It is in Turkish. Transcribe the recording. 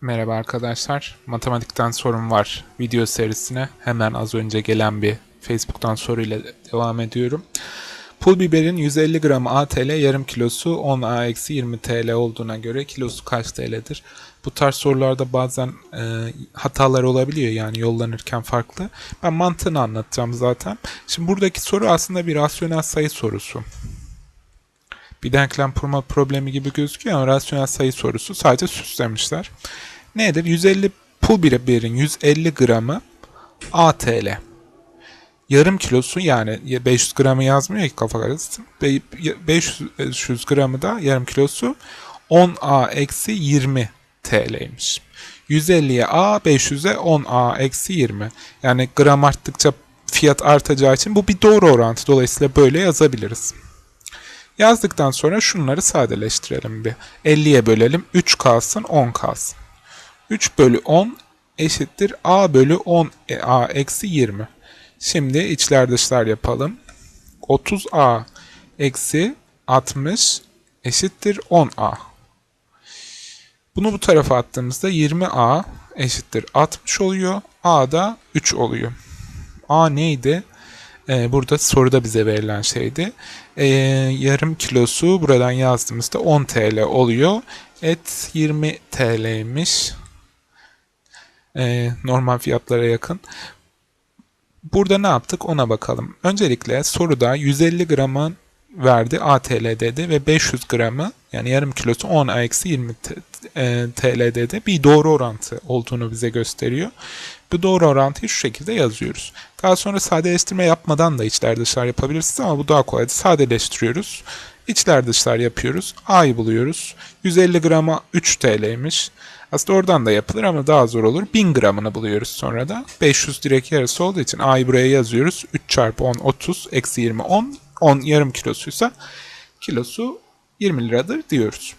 Merhaba arkadaşlar. Matematikten sorun var video serisine hemen az önce gelen bir Facebook'tan soruyla devam ediyorum. Pul biberin 150 gramı ATL, yarım kilosu 10A-20 TL olduğuna göre kilosu kaç TL'dir? Bu tarz sorularda bazen e, hatalar olabiliyor yani yollanırken farklı. Ben mantığını anlatacağım zaten. Şimdi buradaki soru aslında bir rasyonel sayı sorusu bir denklem kurma problemi gibi gözüküyor ama rasyonel sayı sorusu sadece süslemişler. Nedir? 150 pul biberin 150 gramı ATL. Yarım kilosu yani 500 gramı yazmıyor ki kafa karışsın. Be- 500 gramı da yarım kilosu 10A eksi 20 TL'ymiş. 150'ye A, 500'e 10A eksi 20. Yani gram arttıkça fiyat artacağı için bu bir doğru orantı. Dolayısıyla böyle yazabiliriz. Yazdıktan sonra şunları sadeleştirelim bir. 50'ye bölelim. 3 kalsın 10 kalsın. 3 bölü 10 eşittir a bölü 10 e, a eksi 20. Şimdi içler dışlar yapalım. 30a eksi 60 eşittir 10a. Bunu bu tarafa attığımızda 20a eşittir 60 oluyor. a da 3 oluyor. a neydi? Ee, burada soruda bize verilen şeydi. Ee, yarım kilosu buradan yazdığımızda 10 TL oluyor. Et 20 TL'ymiş. Ee, normal fiyatlara yakın. Burada ne yaptık ona bakalım. Öncelikle soruda 150 gramın verdi ATL dedi ve 500 gramı yani yarım kilosu 10 eksi 20 TL dedi. Bir doğru orantı olduğunu bize gösteriyor. Bu doğru orantıyı şu şekilde yazıyoruz. Daha sonra sadeleştirme yapmadan da içler dışlar yapabilirsiniz ama bu daha kolay. Sadeleştiriyoruz. İçler dışlar yapıyoruz. A'yı buluyoruz. 150 grama 3 TL'ymiş. Aslında oradan da yapılır ama daha zor olur. 1000 gramını buluyoruz sonra da. 500 direkt yarısı olduğu için A'yı buraya yazıyoruz. 3 çarpı 10 30 eksi 20 10. 10 yarım kilosuysa kilosu 20 liradır diyoruz.